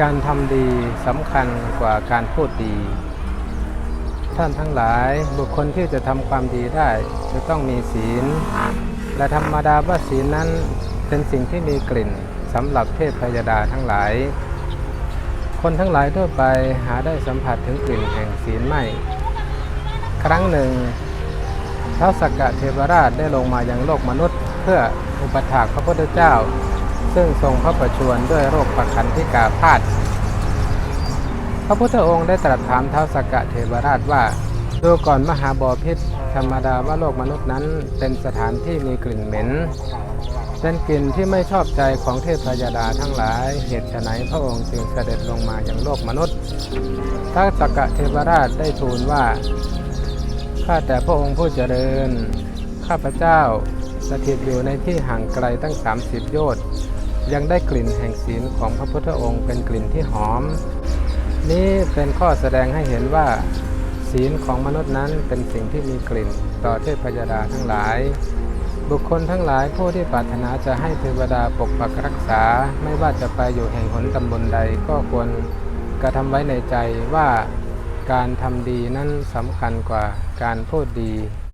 การทำดีสำคัญกว่าการพูดดี ท่านทั้งหลายบุคคลที่จะทำความดีได้ จะต้องมีศีล และธรรมดาว่าศีลนั้นเป็นสิ่งที่มีกลิ่นสำหรับเทพพยดาทั้งหลาย คนทั้งหลายทั่วไปหาได้สัมผัสถึงกลิ่นแห่งศีลไม่ ครั้งหนึ่งท้าวสักกะเทวราชได้ลงมายังโลกมนุษย์ เพื่ออุปถากพระพุทธเจ้า ซึ่งทรงพระประชวรด้วยโรคประคันธิกาพาธพระพุทธองค์ได้ตรัสถามเท้าสกกะเทวราชว่าดูก่อนมหาบอพิษธรรมดาว่าโลกมนุษย์นั้นเป็นสถานที่มีกลิ่นเหม็นเป็นกลิ่นที่ไม่ชอบใจของเทพพยดาทั้งหลาย เหตุไฉนพระองค์จึงเสด็จลงมาอยังโลกมนุษย์ท้าสกกะเทวราชได้ทูลว่า ข้าแต่พระองค์ผู้เจริญ ข้าพเจ้าสถิตอยู่ในที่ห่างไกลตั้ง 30 โยชน์ ยังได้กลิ่นแห่งศีลของพระพุทธองค์เป็นกลิ่นที่หอม นี้เป็นข้อแสดงให้เห็นว่า ศีลของมนุษย์นั้นเป็นสิ่งที่มีกลิ่นต่อเทพยดาทั้งหลาย บุคคลทั้งหลายผู้ที่ปรารถนาจะให้เทวดาปกปักรักษาไม่ว่าจะไปอยู่แห่งหนตำบลใดก็ควรกระทำไว้ในใจว่าการทำดีนั้นสำคัญกว่าการพูดดี